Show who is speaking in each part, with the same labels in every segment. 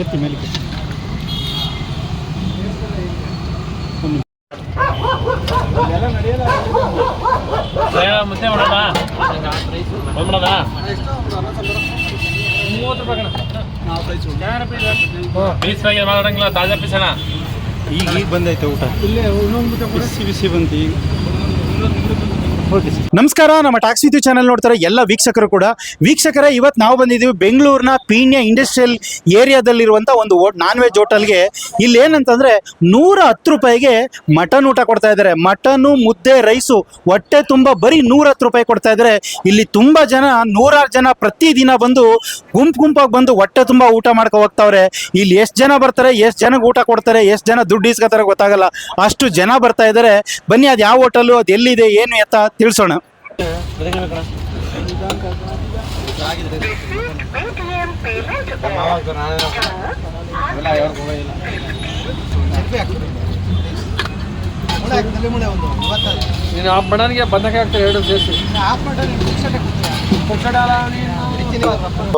Speaker 1: ಎತ್ತಿ ಮೇಲೆ
Speaker 2: ಮುದ್ದೆ ಮಾಡೋಣ ಒಂದ್ ಮಾಡೋಣ ಮೂವತ್ತು ರೂಪಾಯಿ ಪೀಸ್ ಬಗ್ಗೆ ಮಾಡೋಂಗಿಲ್ಲ ತಾಜಾ ಪೀಸ್ ಅಣ್ಣ.
Speaker 1: ಈಗ ಈಗ ಬಂದೈತೆ ಊಟ. ಬಿಸಿ ಬಿಸಿ ಬಂತು ಈಗ. ನಮಸ್ಕಾರ, ನಮ್ಮ ಟ್ಯಾಕ್ಸಿ ವಿದ್ಯು ಚಾನಲ್ ನೋಡ್ತಾರೆ ಎಲ್ಲ ವೀಕ್ಷಕರು ಕೂಡ. ವೀಕ್ಷಕರೇ ಇವತ್ತು ನಾವು ಬಂದಿದ್ದೀವಿ ಬೆಂಗಳೂರಿನ ಪೀಣ್ಯ ಇಂಡಸ್ಟ್ರಿಯಲ್ ಏರಿಯಾದಲ್ಲಿರುವಂಥ ಒಂದು ನಾನ್ ವೆಜ್ ಹೋಟೆಲ್ಗೆ ಇಲ್ಲಿ ಏನಂತಂದ್ರೆ ನೂರ ಹತ್ತು ರೂಪಾಯಿಗೆ ಮಟನ್ ಊಟ ಕೊಡ್ತಾ ಇದ್ದಾರೆ. ಮಟನ್ನು ಮುದ್ದೆ, ರೈಸು, ಹೊಟ್ಟೆ ತುಂಬ, ಬರೀ ನೂರ ರೂಪಾಯಿ ಕೊಡ್ತಾ ಇದ್ದಾರೆ. ಇಲ್ಲಿ ತುಂಬ ಜನ, ನೂರಾರು ಜನ ಪ್ರತಿದಿನ ಬಂದು ಗುಂಪು ಗುಂಪಾಗಿ ಬಂದು ಹೊಟ್ಟೆ ತುಂಬ ಊಟ ಮಾಡ್ಕೊ ಹೋಗ್ತಾವ್ರೆ. ಇಲ್ಲಿ ಎಷ್ಟು ಜನ ಬರ್ತಾರೆ, ಎಷ್ಟು ಜನಕ್ಕೆ ಊಟ ಕೊಡ್ತಾರೆ, ಎಷ್ಟು ಜನ ದುಡ್ಡು ಇಸ್ಕೊತಾರೆ ಗೊತ್ತಾಗಲ್ಲ. ಅಷ್ಟು ಜನ ಬರ್ತಾ ಇದ್ದಾರೆ. ಬನ್ನಿ, ಅದು ಯಾವ ಹೋಟೆಲು ಅದು ಎಲ್ಲಿದೆ, ಏನು ಎತ್ತ? ತಿಳಿಸೋಣ.
Speaker 2: ನೀನು ಆ ಬಣ್ಣನಿಗೆ ಬಂದಕ್ಕೆ ಹಾಕ್ತಾರೆ ಎರಡು ಸೇರಿಸಿ.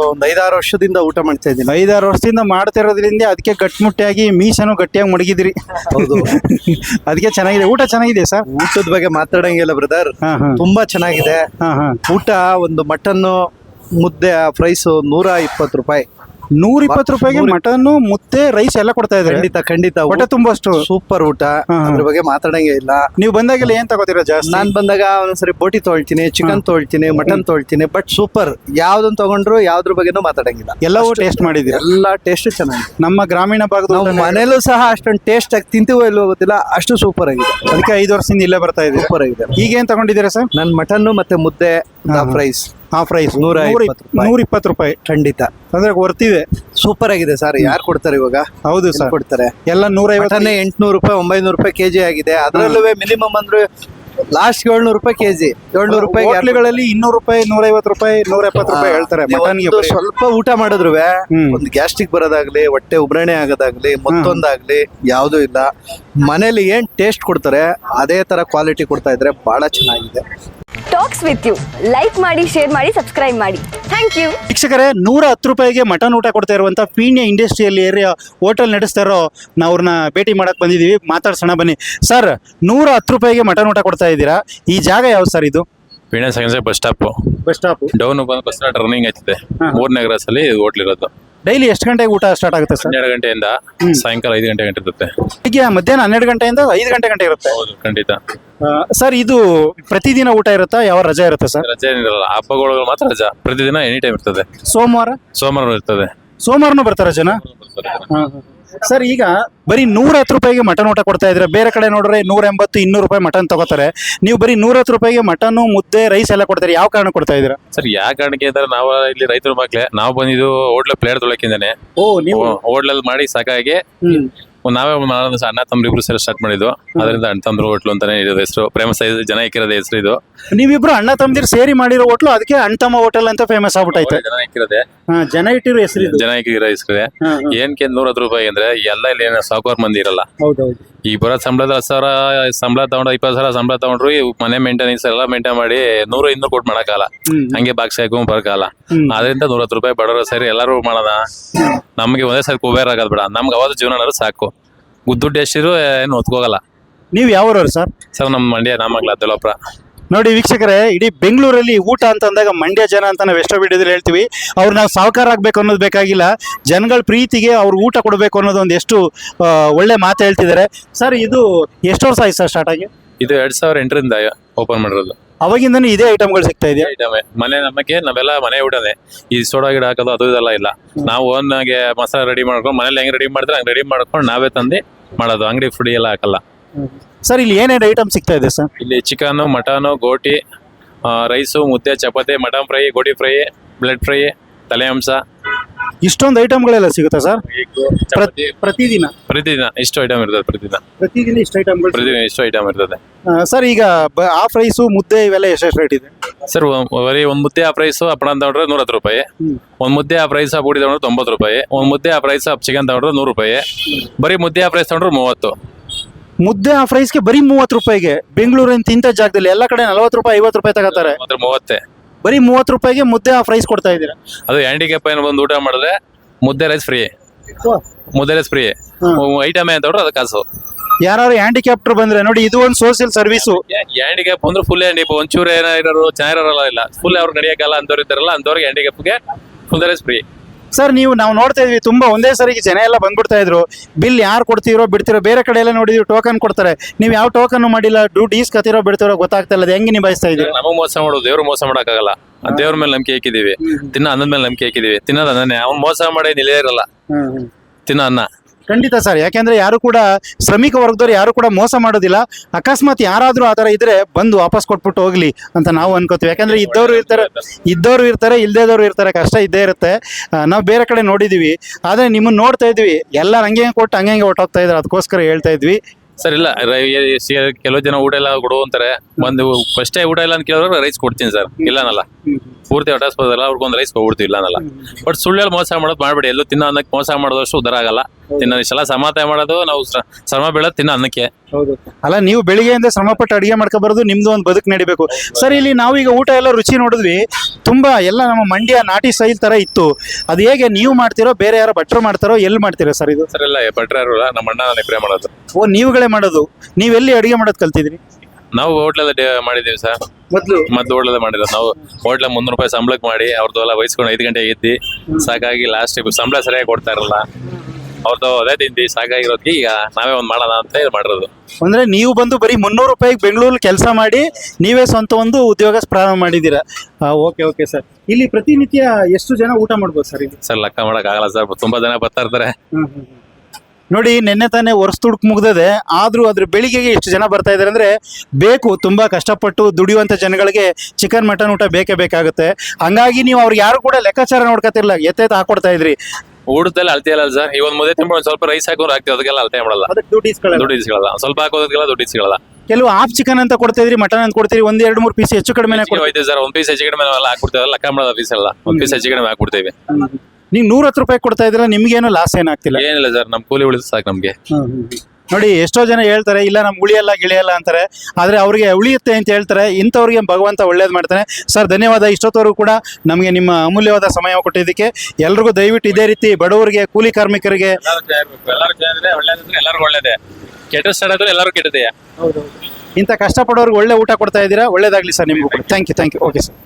Speaker 3: ಒಂದು ಐದಾರು ವರ್ಷದಿಂದ ಊಟ ಮಾಡ್ತಾ ಇದ್ದೀನಿ.
Speaker 1: ಐದಾರು ವರ್ಷದಿಂದ ಮಾಡ್ತಿರೋದ್ರಿಂದ ಅದಕ್ಕೆ ಗಟ್ಟಿಮುಟ್ಟಿಯಾಗಿ ಮೀಸನು ಗಟ್ಟಿಯಾಗಿ ಮಡಗಿದ್ರಿ.
Speaker 3: ಹೌದು.
Speaker 1: ಅದಕ್ಕೆ ಚೆನ್ನಾಗಿದೆ. ಊಟ ಚೆನ್ನಾಗಿದೆ ಸರ್?
Speaker 3: ಊಟದ ಬಗ್ಗೆ ಮಾತಾಡಂಗಿಲ್ಲ ಬ್ರದರ್. ತುಂಬಾ ಚೆನ್ನಾಗಿದೆ.
Speaker 1: ಹಾಂ ಹಾಂ.
Speaker 3: ಊಟ ಒಂದು ಮಟನ್ ಮುದ್ದೆ ಪ್ರೈಸ್ ನೂರ ಇಪ್ಪತ್ತು ರೂಪಾಯಿ.
Speaker 1: ನೂರ ಇಪ್ಪತ್ತು ರೂಪಾಯಿಗೆ ಮಟನ್ ಮುದ್ದೆ ರೈಸ್ ಎಲ್ಲ ಕೊಡ್ತಾ ಇದ್ದಾರೆ.
Speaker 3: ಖಂಡಿತ ಖಂಡಿತ.
Speaker 1: ಹೊಟ್ಟೆ ತುಂಬಷ್ಟು
Speaker 3: ಸೂಪರ್ ಊಟ. ಅದ್ರ ಬಗ್ಗೆ ಮಾತಾಡಂಗೆ ಇಲ್ಲ.
Speaker 1: ನೀವು ಬಂದಾಗೆಲ್ಲ ಏನ್ ತಗೋತೀರಾ ಜಾಸ್ತಿ?
Speaker 3: ನಾನ್ ಬಂದಾಗ ಒಂದ್ಸರಿ ಬೋಟಿ ತೊಳ್ತೀನಿ ಚಿಕನ್ ತೊಳ್ತೀನಿ ಮಟನ್ ತೊಳ್ತೀನಿ ಬಟ್ ಸೂಪರ್ ಯಾವ್ದನ್ ತಗೊಂಡ್ರು ಯಾವ್ದ್ರ ಬಗ್ಗೆನೂ ಮಾತಾಡಂಗಿಲ್ಲ.
Speaker 1: ಎಲ್ಲವೂ ಟೇಸ್ಟ್ ಮಾಡಿದೀರ
Speaker 3: ಎಲ್ಲ ಟೇಸ್ಟ್ ಚೆನ್ನಾಗಿದೆ.
Speaker 1: ನಮ್ಮ ಗ್ರಾಮೀಣ ಭಾಗದ
Speaker 3: ನಾವು ಮನೇಲೂ ಸಹ ಅಷ್ಟೊಂದು ಟೇಸ್ಟ್ ಆಗಿ ತಿಂತೀವೋ ಇಲ್ವೋ ಗೊತ್ತಿಲ್ಲ ಅಷ್ಟು ಸೂಪರ್ ಆಗಿದೆ.
Speaker 1: ಅದಕ್ಕೆ ಐದು ವರ್ಷದಿಂದ ಇಲ್ಲೇ ಬರ್ತಾ ಇದೆ
Speaker 3: ಸೂಪರ್ ಆಗಿದೆ.
Speaker 1: ಈಗ ಏನ್ ತಗೊಂಡಿದ್ದೀರಾ ಸರ್?
Speaker 3: ನನ್ ಮಟನ್ ಮತ್ತೆ ಮುದ್ದೆ
Speaker 1: ಹಾಫ್ ರೈಸ್
Speaker 3: ನೂರ
Speaker 1: ನೂರ
Speaker 3: ಇಪ್ಪತ್ತು ರೂಪಾಯಿ.
Speaker 1: ನೂರ ಇಪ್ಪತ್ತು ರೂಪಾಯಿ.
Speaker 3: ಖಂಡಿತ.
Speaker 1: ಅಂದ್ರೆ ವರ್ತಿದೆ
Speaker 3: ಸೂಪರ್ ಆಗಿದೆ ಸರ್ ಯಾರು ಕೊಡ್ತಾರೆ ಇವಾಗ?
Speaker 1: ಹೌದು ಸರ್
Speaker 3: ಕೊಡ್ತಾರೆ?
Speaker 1: ಎಲ್ಲ ನೂರ ಐವತ್ತು
Speaker 3: ಮಟನ್ ಎಂಟ್ನೂರು ರೂಪಾಯಿ ಒಂಬೈನೂರು ರೂಪಾಯಿ ಕೆಜಿ ಆಗಿದೆ. ಅದರಲ್ಲೂ ಮಿನಿಮಮ್ ಅಂದ್ರೆ ಲಾಸ್ಟ್ ಏಳ್ನೂರು ರೂಪಾಯಿ ಕೆಜಿ. ಏಳ್ನೂರು ರೂಪಾಯಿ
Speaker 1: ಹೋಟ್ಲುಗಳಲ್ಲಿ ಇನ್ನೂರು ರೂಪಾಯಿ ನೂರ ಐವತ್ತು ರೂಪಾಯಿ ನೂರ ಎಪ್ಪತ್ತು ರೂಪಾಯಿ ಹೇಳ್ತಾರೆ.
Speaker 3: ಸ್ವಲ್ಪ ಊಟ ಮಾಡಿದ್ರು ಒಂದು ಗ್ಯಾಸ್ಟ್ರಿಕ್ ಬರೋದಾಗ್ಲಿ ಹೊಟ್ಟೆ ಉಬ್ರಣೆ ಆಗೋದಾಗ್ಲಿ ಮತ್ತೊಂದಾಗ್ಲಿ ಯಾವುದೂ ಇಲ್ಲ. ಮನೇಲಿ ಏನ್ ಟೇಸ್ಟ್ ಕೊಡ್ತಾರೆ ಅದೇ ತರ ಕ್ವಾಲಿಟಿ ಕೊಡ್ತಾ ಇದ್ರೆ ಬಹಳ ಚೆನ್ನಾಗಿದೆ.
Speaker 4: ಟಾಕ್ಸ್ ವಿತ್ ಯು ಲೈಕ್ ಮಾಡಿ ಶೇರ್ ಮಾಡಿ ಸಬ್ಸ್ಕ್ರೈಬ್ ಮಾಡಿ. ಥ್ಯಾಂಕ್ ಯು
Speaker 1: ವೀಕ್ಷಕರೇ ನೂರ ಹತ್ತು ರೂಪಾಯಿಗೆ ಮಟನ್ ಊಟ ಕೊಡ್ತಾ ಇರುವಂತ ಪೀಣ್ಯ ಇಂಡಸ್ಟ್ರಿಯಲ್ ಏರಿಯಾ ಹೋಟೆಲ್ ನಡೆಸ್ತಾ ಇರೋ ನಾವು ಅವ್ರನ್ನ ಭೇಟಿ ಮಾಡಕ್ ಬಂದಿದೀವಿ. ಮಾತಾಡ್ಸೋಣ ಬನ್ನಿ. ಸರ್ ನೂರ ಹತ್ತು ರೂಪಾಯಿಗೆ ಮಟನ್ ಊಟ ಕೊಡ್ತಾ ಇದ್ದೀರಾ? ಈ ಜಾಗ ಯಾವ್ದು ಸರ್ ಇದು?
Speaker 2: Peenya Sangha bus stop.
Speaker 1: Bus stop.
Speaker 2: Down ಬಂದು ಬಸ್ ಸ್ಟಾಪ್ ರನ್ನಿಂಗ್ ಆಯ್ತದೆ
Speaker 1: ಹಾ.
Speaker 2: ಮೂರನೇ ಕ್ರಾಸ್ ಅಲ್ಲಿ ಹೋಟ್ಲ್ ಇರೋದು.
Speaker 1: ಡೈಲಿ ಎಷ್ಟು ಗಂಟೆಗೆ ಊಟ ಸ್ಟಾರ್ಟ್ ಆಗುತ್ತೆ ಸರ್
Speaker 2: ಹನ್ನೆರಡು ಗಂಟೆಯಿಂದ. ಸಾಯಂಕಾಲ ಐದು ಗಂಟೆ ಗಂಟೆ ಇರುತ್ತೆ
Speaker 1: ಈಗ ಮಧ್ಯಾಹ್ನ ಹನ್ನೆರಡು ಗಂಟೆಯಿಂದ ಐದು ಗಂಟೆ ಗಂಟೆ ಇರುತ್ತೆ.
Speaker 2: ಹೌದು ಖಂಡಿತ.
Speaker 1: ಸರ್ ಇದು ಪ್ರತಿದಿನ ಊಟ ಇರುತ್ತಾ? ಯಾವ ರಜಾ ಇರುತ್ತೆ ಸರ್
Speaker 2: ರಜೆ ಏನಿರಲ್ಲ ಹಬ್ಬಗಳು ಮಾತ್ರ ರಜಾ. ಪ್ರತಿದಿನ ಎನಿ ಟೈಮ್ ಇರ್ತದೆ.
Speaker 1: ಸೋಮವಾರ?
Speaker 2: ಸೋಮವಾರ ಇರ್ತದೆ.
Speaker 1: ಸೋಮವಾರನೂ ಬರ್ತಾರ ಜನ? ಸರ್ ಈಗ ಬರೀ ನೂರ ಹತ್ತು ರೂಪಾಯಿಗೆ ಮಟನ್ ಊಟ ಕೊಡ್ತಾ ಇದ್ರೆ ಬೇರೆ ಕಡೆ ನೋಡ್ರೆ ನೂರ ಎಂಬತ್ತು ಇನ್ನೂರು ರೂಪಾಯಿ ಮಟನ್ ತಗೋತಾರೆ. ನೀವು ಬರೀ ನೂರ ಹತ್ತು ರೂಪಾಯಿಗೆ ಮಟನ್ ಮುದ್ದೆ ರೈಸ್ ಎಲ್ಲ ಕೊಡ್ತಾರೆ? ಯಾವ ಕಾರಣ ಕೊಡ್ತಾ ಇದ್ದೀರಾ?
Speaker 2: ಸರ್ ಯಾವ ಕಾರಣಕ್ಕೆ ಅಂದ್ರೆ ನಾವು ಇಲ್ಲಿ ರೈತರ ಮಕ್ಳೆ ನಾವು ಬಂದಿದ್ದು ಹೋಟ್ಲ ಪ್ಲೇಟ್ ತೊಳಕಿಂದಾನೆ.
Speaker 1: ಓ ನೀವು?
Speaker 2: ಹೋಟ್ಲಲ್ಲಿ ಮಾಡಿ ಸಾಕಾಗಿ ನಾವೇ ಮಾಡೋದು ಅಣ್ಣ ತಮ್ಮ ಇಬ್ರು ಸೇರಿ ಸ್ಟಾರ್ಟ್ ಮಾಡಿದ್ದು ಅದರಿಂದ ಅಣ್ಣ ತಮ್ಮ ಹೋಟ್ಲು ಅಂತಾನೆ ಇರೋದು ಹೆಸರು. ಪ್ರೇಮ ಸೈಜ್ ಜನ ಇಕ್ಕಿರೋದೇ ಹೆಸರು ಇದು.
Speaker 1: ನೀವಿಬ್ರು ಅಣ್ಣ ತಮ್ಮದಿರು ಸೇರಿ ಮಾಡಿರೋ ಹೋಟ್ಲು ಅದಕ್ಕೆ ಅಣ್ತಮ್ಮ ಹೋಟೆಲ್ ಅಂತ ಫೇಮಸ್ ಆಗ್ಬಿಟ್ಟೈತೆ.
Speaker 2: ಜನ ಇಕ್ಕಿರೋದೆ.
Speaker 1: ಹಾ, ಜನ ಇಟ್ಟಿರೋ ಹೆಸರು ಇದು.
Speaker 2: ಜನ ಇಕ್ಕಿರೋ ಹೆಸರು
Speaker 1: ಹಾ, ಹಾ.
Speaker 2: ಏನ್ಕೆ ನೂರ ಹತ್ತು ರೂಪಾಯಿ ಅಂದ್ರೆ ಎಲ್ಲ ಇಲ್ಲಿ ಏನು ಸಾವುಕಾರ ಮಂದಿ ಇರಲ್ಲ.
Speaker 1: ಹೌದೌದು.
Speaker 2: ಈ ಬರೋ ಸಂಬಳದ ಹತ್ತು ಸಾವಿರ ಸಂಬಳ ತಗೊಂಡು ಇಪ್ಪತ್ತು ಸಾವಿರ ಸಂಬಳ ತಗೊಂಡ್ರು ಈ ಮನೆ ಮೇಂಟೆನೆನ್ಸ್ ಎಲ್ಲ ಮೇಂಟೈನ್ ಮಾಡಿ ನೂರು ಇನ್ನೂರು ಕೊಟ್ಟು ಮಾಡಕ್ಕಾಗಲ್ಲ.
Speaker 1: ಹ್ಮ್.
Speaker 2: ಹಂಗೆ ಬಾಕ್ಸ್ ಹಾಕೊಂಡ್ ಬರಕಾಗಲ್ಲ. ಅದರಿಂದ ನೂರ ಹತ್ತು ರೂಪಾಯಿ ಬಡವರು ಸೇರಿ ಎಲ್ಲರೂ ಮಾಡೋಣ ನಮಗೆ ಒಂದೇ ಸರಿ ಕುಬೇರ್ ಆಗೋದು ಬೇಡ. ನಮ್ಗೆ ಅವಾಗ ಜೀವನ ಸಾಕು. ದುಡ್ಡು ಎಷ್ಟಿದ್ರು ಏನು ಒತ್ಕೋಗಲ್ಲ
Speaker 1: ನೀವು ಯಾವ ಸರ್?
Speaker 2: ಸರ್ ನಮ್ಮ ಮಂಡ್ಯ ನಾಮಗ್ಲ ದೊಲಪ್ರ
Speaker 1: ನೋಡಿ ವೀಕ್ಷಕರೇ ಇಡೀ ಬೆಂಗಳೂರಲ್ಲಿ ಊಟ ಅಂತ ಅಂದಾಗ ಮಂಡ್ಯ ಜನ ಅಂತ ನಾವು ಎಷ್ಟೋ ವಿಡಿಯೋದಲ್ಲಿ ಹೇಳ್ತೀವಿ. ಅವ್ರು ನಾವು ಸಾವುಕಾರ ಆಗ್ಬೇಕು ಅನ್ನೋದು ಬೇಕಾಗಿಲ್ಲ. ಜನಗಳ ಪ್ರೀತಿಗೆ ಅವ್ರು ಊಟ ಕೊಡಬೇಕು ಅನ್ನೋದು ಒಂದು ಎಷ್ಟು ಆ, ಒಳ್ಳೆ ಮಾತು ಹೇಳ್ತಿದ್ದಾರೆ ಸರ್ ಇದು ಎಷ್ಟು ವರ್ಷ ಆಯ್ತು ಸರ್ ಸ್ಟಾರ್ಟ್ ಆಗಿ?
Speaker 2: ಇದು ಎರಡ್ ಸಾವಿರ ಎಂಟರಿಂದ ಓಪನ್ ಮಾಡಿರೋದು.
Speaker 1: ಅವಾಗಿಂದನೂ ಇದೇ ಐಟಮ್ಗಳು ಸಿಗ್ತಾ ಇದೆಯಾ?
Speaker 2: ಐಟಮ್ ಮನೆ ನಮಗೆ ನಾವೆಲ್ಲ ಮನೆ ಊಟನೇ. ಈ ಸೋಡಾ ಗಿಡ ಹಾಕೋದು ಅದು ಇದೆಲ್ಲ ಇಲ್ಲ. ನಾವು ಓನಾಗೆ ಮಸಾಲ ರೆಡಿ ಮಾಡ್ಕೊಂಡು ಮನೇಲಿ ಹೆಂಗ್ ರೆಡಿ ಮಾಡಿದ್ರೆ ಹಂಗೆ ರೆಡಿ ಮಾಡ್ಕೊಂಡು ನಾವೇ ತಂದು ಮಾಡೋದು. ಅಂಗಡಿ ಫುಡ್ ಎಲ್ಲ ಹಾಕಲ್ಲ.
Speaker 1: ಸರ್ ಇಲ್ಲಿ ಏನೇನು ಐಟಮ್ ಸಿಗ್ತಾ ಇದೆ ಸರ್?
Speaker 2: ಇಲ್ಲಿ ಚಿಕನ್ ಮಟನ್ ಗೋಟಿ ರೈಸು ಮುದ್ದೆ ಚಪಾತಿ ಮಟನ್ ಫ್ರೈ ಗೋಟಿ ಫ್ರೈ ಬ್ಲಡ್ ಫ್ರೈ ತಲೆ ಅಂಶ.
Speaker 1: ಇಷ್ಟೊಂದು ಐಟಮ್ಗಳೆಲ್ಲ ಸಿಗುತ್ತಾ ಸರ್?
Speaker 2: ಚಪಾತಿ.
Speaker 1: ಪ್ರತಿದಿನ?
Speaker 2: ಪ್ರತಿದಿನ ಇಷ್ಟು ಐಟಮ್ ಇರ್ತದೆ ಪ್ರತಿದಿನ.
Speaker 1: ಪ್ರತಿದಿನ ಇಷ್ಟು ಐಟಮ್ಗಳು
Speaker 2: ಪ್ರತಿದಿನ ಇಷ್ಟು ಐಟಮ್ ಇರ್ತದೆ.
Speaker 1: ಸರ್ ಈಗ ಹಾಫ್ ರೈಸು ಮುದ್ದೆ ಇವೆಲ್ಲ ಎಷ್ಟೆಷ್ಟು ರೇಟ್ ಇದೆ?
Speaker 2: ಸರ್ ಬರೀ ಒಂದ್ ಮುದ್ದೆ ಆ ಪ್ರೈಸ್ ಅಪ್ಪಣ ತಗೊಂಡ್ರೆ ನೂರ ಹತ್ತು ರೂಪಾಯಿ. ಒಂದು ಮುದ್ದೆ ಆ ಪ್ರೈಸ್ ಪುಡಿ ತಗೊಂಡ್ರೆ ತೊಂಬತ್ತು ರೂಪಾಯಿ. ಒಂದ್ ಮುದ್ದೆ ಆ ಪ್ರೈಸ್ ಚಿಕನ್ ತಗೊಂಡ್ರೆ ನೂರು ರೂಪಾಯಿ. ಬರೀ ಮುದ್ದೆ ಆ ಪ್ರೈಸ್ ತಗೊಂಡ್ರೆ ಮೂವತ್ತು.
Speaker 1: ಮುದ್ದೆ ಆ ಪ್ರೈಸ್ಗೆ ಬರೀ ಮೂವತ್ತು ರೂಪಾಯಿಗೆ ಬೆಂಗಳೂರಿನ ತಿಂತ ಜಾಗದಲ್ಲಿ ಎಲ್ಲ ಕಡೆ ನಲವತ್ತು ರೂಪಾಯಿ ಐವತ್ತು ರೂಪಾಯಿ ತಗೋತಾರೆ.
Speaker 2: ಮೂವತ್ತೆ.
Speaker 1: ಬರೀ ಮೂವತ್ತು ರೂಪಾಯಿಗೆ ಮುದ್ದೆ ಆ ಪ್ರೈಸ್ ಕೊಡ್ತಾ ಇದ್ದೀರಾ?
Speaker 2: ಅದು ಹ್ಯಾಂಡಿಕ್ಯಾಪ್ ಏನು ಬಂದು ಊಟ ಮಾಡಿದ್ರೆ ಮುದ್ದೆ ರೈಸ್ ಫ್ರೀ ಮುದ್ದೆ ರೈಸ್ ಫ್ರೀ ಐಟಮ್ ಅಂತ ಹೊಡ್ರೆ ಅದು ಕಾಸು.
Speaker 1: ಯಾರು ಹ್ಯಾಂಡಿಕ್ಯಾಪ್ಟರ್ ಬಂದ್ರೆ ನೋಡಿ ಇದು ಒಂದು ಸೋಷಿಯಲ್ ಸರ್ವಿಸ್
Speaker 2: ಹ್ಯಾಂಡಿಕ್ಯಾಪ್ ಅಂದ್ರೆ ಫುಲ್ ಹ್ಯಾಂಡಿಪ್ ಒಂಚೂರು ಏನಾರು ಇರೋರು ಚೆನ್ನಾಗಿರೋಲ್ಲ ಇಲ್ಲ. ಫುಲ್ ಅವ್ರು ನಡಿಯಕ್ಕಲ್ಲ ಅಂತವ್ರು ಇದ್ದಾರಲ್ಲ ಅಂತವ್ರಿಗೆ ಹ್ಯಾಂಡಿಕ್ಯಾಪ್ಗೆ ಫುಲ್ ರೈಸ್ ಫ್ರೀ
Speaker 1: ಸರ್ ನೀವು ನಾವು ನೋಡ್ತಾ ಇದ್ವಿ ತುಂಬಾ ಒಂದೇ ಸರಿಗೆ ಜನ ಎಲ್ಲ ಬಂದ್ಬಿಡ್ತಾ ಇದ್ರು. ಬಿಲ್ ಯಾರು ಕೊಡ್ತೀರೋ ಬಿಡ್ತಿರೋ ಬೇರೆ ಕಡೆ ಎಲ್ಲ ನೋಡಿದ್ರು ಟೋಕನ್ ಕೊಡ್ತಾರೆ. ನೀವು ಯಾವ ಟೋಕನ್ ಮಾಡಿಲ್ಲ ದುಡ್ಡು ಈಸ್ಕತ್ತಿರೋ ಬಿಡ್ತಿರೋ ಗೊತ್ತಾಗ್ತಾ ಇಲ್ಲ ಹೆಂಗ್ ನಿಭಾಯಿಸ್ತಾ ಇದ್ದೀವಿ
Speaker 2: ನಮಗ್ ಮೋಸ ಮಾಡೋದು ದೇವ್ರು ಮೋಸ ಮಾಡಕ್ಕಾಗಲ್ಲ. ದೇವ್ರ ಮೇಲೆ ನಂಬಿಕೆ ಹಾಕಿದೀವಿ. ತಿನ್ನ ಅನ್ನದ ಮೇಲೆ ನಂಬಿಕೆ ಹಾಕಿದೀವಿ. ತಿನ್ನೋದು ಅನ್ನನೇ ಅವ್ನು ಮೋಸ ಮಾಡಿ ನಿಲೇ ಇರಲ್ಲ. ತಿನ್ನ ಅನ್ನ.
Speaker 1: ಖಂಡಿತ ಸರ್. ಯಾಕೆಂದ್ರೆ ಯಾರು ಕೂಡ ಶ್ರಮಿಕ ವರ್ಗದವ್ರು ಯಾರು ಕೂಡ ಮೋಸ ಮಾಡೋದಿಲ್ಲ. ಅಕಸ್ಮಾತ್ ಯಾರಾದ್ರೂ ಆ ಥರ ಇದ್ರೆ ಬಂದು ವಾಪಸ್ ಕೊಟ್ಬಿಟ್ಟು ಹೋಗ್ಲಿ ಅಂತ ನಾವು ಅನ್ಕೋತೀವಿ. ಯಾಕಂದ್ರೆ ಇದ್ದವರು ಇರ್ತಾರೆ ಇದ್ದವರು ಇರ್ತಾರೆ ಇಲ್ದೇದವ್ರು ಇರ್ತಾರೆ ಕಷ್ಟ ಇದ್ದೇ ಇರುತ್ತೆ. ನಾವು ಬೇರೆ ಕಡೆ ನೋಡಿದೀವಿ. ಆದ್ರೆ ನಿಮ್ಮನ್ನ ನೋಡ್ತಾ ಇದ್ವಿ. ಎಲ್ಲ ಹಂಗೆ ಕೊಟ್ಟು ಹಂಗೆ ಹಂಗೆ ಹೊಟ್ಟೋಗ್ತಾ ಇದ್ದಾರೆ ಅದಕ್ಕೋಸ್ಕರ ಹೇಳ್ತಾ ಇದ್ವಿ.
Speaker 2: ಸರ್ ಇಲ್ಲ. ಕೆಲವು ಜನ ಊಟ ಎಲ್ಲ ಕೊಡು ಅಂತಾರೆ. ಒಂದು ಫಸ್ಟೇ ಊಟ ಇಲ್ಲ ಅಂತ ಕೇಳಿದ್ರೆ ರೈಸ್ ಕೊಡ್ತೀನಿ ಸರ್. ಇಲ್ಲನಲ್ಲ. ಪೂರ್ತಿ ಹೊಟಾಸ್ಬೋದಲ್ಲ ಅವ್ರಿಗೊಂದು ರೈಸ್ ಹೋಗ್ಬಿಡ್ತೀವಿ ಇಲ್ಲ ಅನ್ನಲ್ಲ ಬಟ್ ಸುಳ್ಳೆಲ್ಲ ಮೋಸ ಮಾಡೋದು ಮಾಡಬೇಡಿ. ಎಲ್ಲೂ ತಿನ್ನೋ ಅನ್ನಕ್ಕೆ ಮೋಸ ಮಾಡೋದಷ್ಟು ಉದ್ದಾರ ಆಗಲ್ಲ. ತಿನ್ನೋ ಇಷ್ಟೆಲ್ಲ ಸಮಾಧಾನ ಮಾಡೋದು ನಾವು ಶ್ರ- ಶ್ರಮ ಬೀಳೋದು ತಿನ್ನೋ ಅನ್ನಕ್ಕೆ.
Speaker 1: ಹೌದು. ಅಲ್ಲ ನೀವು ಬೆಳಿಗ್ಗೆಯಿಂದ ಶ್ರಮಪಟ್ಟು ಅಡಿಗೆ ಮಾಡ್ಕೊಬಾರ್ದು ನಿಮ್ದು ಒಂದು ಬದುಕು ನಡಿಬೇಕು. ಸರ್ ಇಲ್ಲಿ ನಾವು ಈಗ ಊಟ ಎಲ್ಲ ರುಚಿ ನೋಡಿದ್ವಿ. ತುಂಬಾ ಎಲ್ಲ ನಮ್ಮ ಮಂಡ್ಯ ನಾಟಿ ಸ್ಟೈಲ್ ತರ ಇತ್ತು. ಅದು ಹೇಗೆ ನೀವು ಮಾಡ್ತಿರೋ ಬೇರೆ ಯಾರೋ ಭಟ್ರು ಮಾಡ್ತಾರೋ ಎಲ್ಲಿ ಮಾಡ್ತೀರೋ ಸರ್ ಇದು?
Speaker 2: ಸರ್ ಎಲ್ಲ ಭಟ್ರ ಯಾರು ನಮ್ಮ ಅಣ್ಣ ನಾನು ಇಬ್ಬರೇ ಮಾಡೋದು.
Speaker 1: ಓ ನೀವುಗಳೇ ಮಾಡೋದು. ನೀವೆಲ್ಲಿ ಅಡಿಗೆ ಮಾಡೋದು ಕಲ್ತಿದ್ರಿ?
Speaker 2: ನಾವು ಹೋಟ್ಲಲ್ಲಿ ಮಾಡಿದ್ದೀವಿ ಸರ್.
Speaker 1: ಮೊದಲು
Speaker 2: ಮೊದ್ಲು ಹೋಟ್ಲಲ್ಲಿ ಮಾಡಿರೋದು. ನಾವು ಹೋಟ್ಲ ಮುನ್ನೂರು ರೂಪಾಯಿ ಸಂಬಳಕ್ಕೆ ಮಾಡಿ ಅವ್ರದ್ದು ಎಲ್ಲ ವಹಿಸ್ಕೊಂಡು ಐದು ಗಂಟೆ ಎದ್ದಿ ಸಾಕಾಗಿ ಲಾಸ್ಟ್ ಸಂಬಳ ಸರಿಯಾಗಿ ಕೊಡ್ತಾ ಇರಲ್ಲ. ಅವ್ರದ್ದು ಅದೇ ತಿಂದು ಸಾಕಾಗಿರೋದಕ್ಕೆ ಈಗ ನಾವೇ ಒಂದು ಮಾಡೋಣ ಅಂತ ಇದು ಮಾಡಿರೋದು.
Speaker 1: ಅಂದ್ರೆ ನೀವು ಬಂದು ಬರೀ ಮುನ್ನೂರು ರೂಪಾಯಿಗೆ ಬೆಂಗಳೂರಲ್ಲಿ ಕೆಲಸ ಮಾಡಿ ನೀವೇ ಸ್ವಂತ ಒಂದು ಉದ್ಯೋಗ ಪ್ರಾರಂಭ ಮಾಡಿದ್ದೀರಾ? ಓಕೆ ಓಕೆ ಸರ್ ಇಲ್ಲಿ ಪ್ರತಿನಿತ್ಯ ಎಷ್ಟು ಜನ ಊಟ ಮಾಡ್ಬೋದು ಸರ್ ಇದು
Speaker 2: ಸರ್ ಲೆಕ್ಕ ಮಾಡಕ್ ಆಗಲ್ಲ ಸರ್ ತುಂಬಾ ಜನ ಬರ್ತಾ ಇರ್ತಾರೆ.
Speaker 1: ನೋಡಿ ನಿನ್ನೆ ತಾನೇ ವರ್ಷ ತುಡುಕ್ ಮುಗ್ದದೆ ಆದ್ರೂ ಅದ್ರ ಬೆಳಿಗ್ಗೆಗೆ ಎಷ್ಟು ಜನ ಬರ್ತಾ ಇದ್ದಾರೆ ಅಂದ್ರೆ ಬೇಕು ತುಂಬಾ ಕಷ್ಟಪಟ್ಟು ದುಡಿಯುವಂತ ಜನಗಳಿಗೆ ಚಿಕನ್ ಮಟನ್ ಊಟ ಬೇಕೇ ಬೇಕಾಗುತ್ತೆ. ಹಂಗಾಗಿ ನೀವು ಅವ್ರಿಗೆ ಯಾರು ಕೂಡ ಲೆಕ್ಕಾಚಾರ ನೋಡ್ಕೊತಿರ್ಲ ಎತ್ತೆತ್ ಹಾಕೊಡ್ತಾ ಇದ್ರಿ.
Speaker 2: ಊಟದಲ್ಲಿ ಅಳತೆ ಇಲ್ಲ ಸರ್. ಈ ಒಂದ್ ಮುದ್ದೆ ತಿಂಬ ಸ್ವಲ್ಪ ರೈಸ್ ಹಾಕೋರು ಹಾಕ್ತೀವಿ ಅದಕ್ಕೆಲ್ಲ ಅಳತೆ ಮಾಡಲ್ಲ.
Speaker 1: ಅದಕ್ಕೆ ದುಡ್ಡು ಇಸ್ಕೊಳ್ಳಲ್ಲ.
Speaker 2: ದುಡ್ಡು ಇಸ್ಕೊಳ್ಳಲ್ಲ ಸ್ವಲ್ಪ ಹಾಕೋದಕ್ಕೆಲ್ಲ ದುಡ್ಡು ಇಸ್ಕೊಳ್ಳಲ್ಲ
Speaker 1: ಕೆಲವು ಆಫ್ ಚಿಕನ್ ಅಂತ ಕೊಡ್ತಾ ಇದ್ರಿ ಮಟನ್ ಅಂತ ಕೊಡ್ತೀರಿ ಒಂದ್ ಎರಡು ಮೂರು ಪೀಸ್ ಹೆಚ್ಚು ಕಡಿಮೆ
Speaker 2: ಕೊಡ್ತೀವಿ ಹೋಯ್ತೀವಿ ಸರ್. ಒಂದ್ ಪೀಸ್ ಹೆಚ್ಚು ಕಡಿಮೆ ನಾವೆಲ್ಲ ಹಾಕ್ಬಿಡ್ತೇವೆ ಲೆಕ್ಕ ಮಾಡೋದು ಪೀಸ್ ಎಲ್ಲ. ಒಂದ್ ಪೀಸ್ ಹೆಚ್ಚು ಕಡಿಮೆ ಹಾಕ್ಬಿಡ್ತೇವೆ.
Speaker 1: ನೀವು ನೂರ ಹತ್ತು ರೂಪಾಯಿ ಕೊಡ್ತಾ ಇದ್ರೆ ನಿಮ್ಗೇನು ಲಾಸ್ ಏನಾಗ್ತಿಲ್ಲ
Speaker 2: ಏನಿಲ್ಲ ಸರ್ ನಮ್ ಕೂಲಿ ಉಳಿದ ಸಾಕು ನಮ್ಗೆ.
Speaker 1: ನೋಡಿ ಎಷ್ಟೋ ಜನ ಹೇಳ್ತಾರೆ ಇಲ್ಲ ನಮ್ಗೆ ಉಳಿಯಲ್ಲ ಗಿಳಿಯಲ್ಲ ಅಂತಾರೆ ಆದ್ರೆ ಅವ್ರಿಗೆ ಉಳಿಯುತ್ತೆ ಅಂತ ಹೇಳ್ತಾರೆ ಇಂಥವ್ರಿಗೆ ಭಗವಂತ ಒಳ್ಳೇದು ಮಾಡ್ತಾನೆ. ಸರ್ ಧನ್ಯವಾದ ಇಷ್ಟೊತ್ತವರೆಗೂ ಕೂಡ ನಮಗೆ ನಿಮ್ಮ ಅಮೂಲ್ಯವಾದ ಸಮಯ ಕೊಟ್ಟಿದ್ದಕ್ಕೆ. ಎಲ್ರಿಗೂ ದಯವಿಟ್ಟು ಇದೇ ರೀತಿ ಬಡವರಿಗೆ ಕೂಲಿ ಕಾರ್ಮಿಕರಿಗೆ
Speaker 2: ಎಲ್ಲರಿಗೂ ಒಳ್ಳೇದೇ. ಕೆಟ್ಟ ಸ್ಟಾರ್ಟ್ ಎಲ್ಲರೂ ಕೆಟ್ಟದೆಯಾ
Speaker 1: ಇಂಥ ಕಷ್ಟಪಡೋರ್ಗೆ ಒಳ್ಳೆ ಊಟ ಕೊಡ್ತಾ ಇದ್ದೀರಾ? ಒಳ್ಳೇದಾಗಲಿ ಸರ್ ನಿಮಗೂ thank you thank you okay sir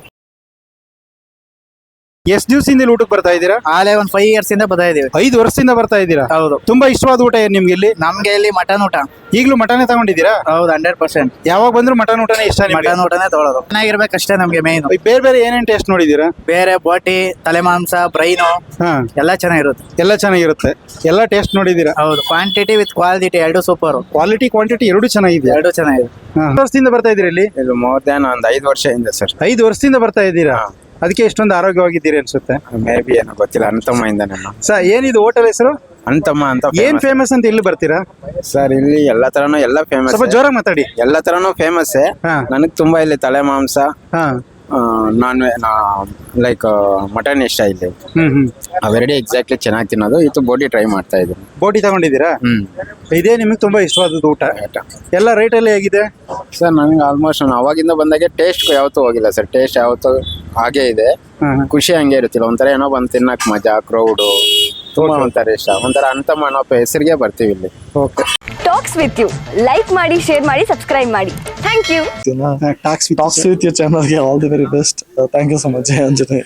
Speaker 1: ಎಷ್ಟು ದಿವಸದಿಂದ ಇಲ್ಲಿ ಊಟಕ್ಕೆ ಬರ್ತಾ ಇದ್ದೀರಾ?
Speaker 5: ಆಲೆ ಒಂದ್ ಫೈವ್ ಇಯರ್ಸ್ ಇಂದ ಬರ್ತಾ ಇದೀವಿ.
Speaker 1: ಐದು ವರ್ಷದಿಂದ ಬರ್ತಾ ಇದ್ದೀರಾ?
Speaker 5: ಹೌದು.
Speaker 1: ತುಂಬಾ ಇಷ್ಟವಾದ ಊಟ ಏನ್ ನಿಮ್ಗೆ ಇಲ್ಲಿ?
Speaker 5: ನಮ್ಗೆ ಇಲ್ಲಿ ಮಟನ್ ಊಟ.
Speaker 1: ಈಗಲೂ ಮಟನೇ ತಗೊಂಡಿದ್ದೀರಾ?
Speaker 5: ಹೌದು ಹಂಡ್ರೆಡ್ ಪರ್ಸೆಂಟ್
Speaker 1: ಯಾವಾಗ ಬಂದ್ರು ಮಟನ್ ಊಟನೇ ಇಷ್ಟ ನಿಮ್ಗೆ?
Speaker 5: ಮಟನ್ ಊಟನೇ ತೊಗೊಳೋದು ಚೆನ್ನಾಗಿರ್ಬೇಕಷ್ಟೇ ನಮ್ಗೆ ಮೇನ್
Speaker 1: ಬೇರೆ ಬೇರೆ ಏನೇನ್ ಟೇಸ್ಟ್ ನೋಡಿದೀರಾ
Speaker 5: ಬೇರೆ ಬೋಟಿ ತಲೆ ಮಾಂಸ ಬ್ರೈನು
Speaker 1: ಹಾ.
Speaker 5: ಎಲ್ಲ ಚೆನ್ನಾಗಿರುತ್ತೆ.
Speaker 1: ಎಲ್ಲ ಚೆನ್ನಾಗಿರುತ್ತೆ. ಎಲ್ಲ ಟೇಸ್ಟ್ ನೋಡಿದೀರಾ
Speaker 5: ಹೌದು ಕ್ವಾಂಟಿಟಿ ವಿತ್ ಕ್ವಾಲಿಟಿ ಎರಡು ಸೂಪರ್
Speaker 1: ಕ್ವಾಲಿಟಿ ಕ್ವಾಂಟಿಟಿ ಎರಡು ಚೆನ್ನಾಗಿದೆ
Speaker 5: ಎರಡು ಚೆನ್ನಾಗಿದೆ.
Speaker 1: ಎಷ್ಟು ವರ್ಷದಿಂದ ಬರ್ತಾ ಇದ್ರಿ ಇಲ್ಲಿ?
Speaker 6: ಇದು ಮೋರ್ ದ್ಯಾನ್ ಒಂದು ಐದು ವರ್ಷದಿಂದ ಸರ್.
Speaker 1: ಐದು ವರ್ಷದಿಂದ ಬರ್ತಾ ಇದ್ದೀರಾ? ಅದಕ್ಕೆ ಇಷ್ಟೊಂದು ಆರೋಗ್ಯವಾಗಿದ್ದೀರಿ ಅನ್ಸುತ್ತೆ?
Speaker 6: ಮೇ ಬಿ ಏನೋ ಗೊತ್ತಿಲ್ಲ ಅಂತಮ್ಮ ನಾನು
Speaker 1: ಸರ್ ಏನಿದು ಹೋಟೆಲ್ ಹೆಸರು?
Speaker 6: ಅಂತಮ್ಮ ಅಂತ
Speaker 1: ಏನ್ ಫೇಮಸ್ ಅಂತ ಇಲ್ಲಿ ಬರ್ತೀರಾ?
Speaker 6: ಸರ್ ಇಲ್ಲಿ ಎಲ್ಲಾ ತರನು ಎಲ್ಲ ಫೇಮಸ್
Speaker 1: ಸ್ವಲ್ಪ ಜೋರಾಗಿ ಮಾತಾಡಿ.
Speaker 6: ಎಲ್ಲಾ ತರನು ಫೇಮಸ್
Speaker 1: ನನಗ್
Speaker 6: ನನಗೆ ತುಂಬಾ ಇಲ್ಲಿ ತಲೆ ಮಾಂಸ
Speaker 1: ಹಾ.
Speaker 6: ನಾನ್ ಲೈಕ್ ಮಟನ್ ಇಷ್ಟ ಇಲ್ಲಿ. ಅವೆರಡಿ ಎಕ್ಸಾಕ್ಟ್ಲಿ ಚೆನ್ನಾಗಿ ತಿನ್ನೋದು. ಇದು ಬೋಟಿ ಟ್ರೈ ಮಾಡ್ತಾ ಇದ್ದೀನಿ.
Speaker 1: ಬೋಟಿ ತಗೊಂಡಿದ್ದೀರಾ? ಇದೇ ನಿಮಗೆ ತುಂಬಾ ಇಷ್ಟವಾದದ್ದು ಊಟ. ಎಲ್ಲ ರೇಟಲ್ಲಿ ಎಲ್ಲ ಹೇಗಿದೆ?
Speaker 6: ಸರ್ ನನಗೆ ಆಲ್ಮೋಸ್ಟ್ ನಾನು ಅವಾಗಿಂದ ಬಂದಾಗೆ ಟೇಸ್ಟ್ ಯಾವತ್ತೂ ಹೋಗಿಲ್ಲ ಸರ್. ಟೇಸ್ಟ್ ಯಾವತ್ತೂ ಹಾಗೇ ಇದೆ. ಖುಷಿ ಹಂಗೆ ಇರುತ್ತಿಲ್ಲ. ಒಂಥರ ಏನೋ ಬಂದು ತಿನ್ನಕ್ ಮಜಾ ಕ್ರೌಡು ತುಂಬಾ ಒಂಥರ ಇಷ್ಟ. ಒಂಥರ ಅಂತ ಅನ್ನೋ ಹೆಸರಿಗೆ ಬರ್ತೀವಿ ಇಲ್ಲಿ.
Speaker 1: Okay
Speaker 4: talks with you like ಮಾಡಿ ಶೇರ್ ಮಾಡಿ ಸಬ್ಸ್ಕ್ರೈಬ್ ಮಾಡಿ thank you
Speaker 1: talks
Speaker 7: Talks with your channel. Yeah, all the very best. Uh, thank you so much, Jay Anjane.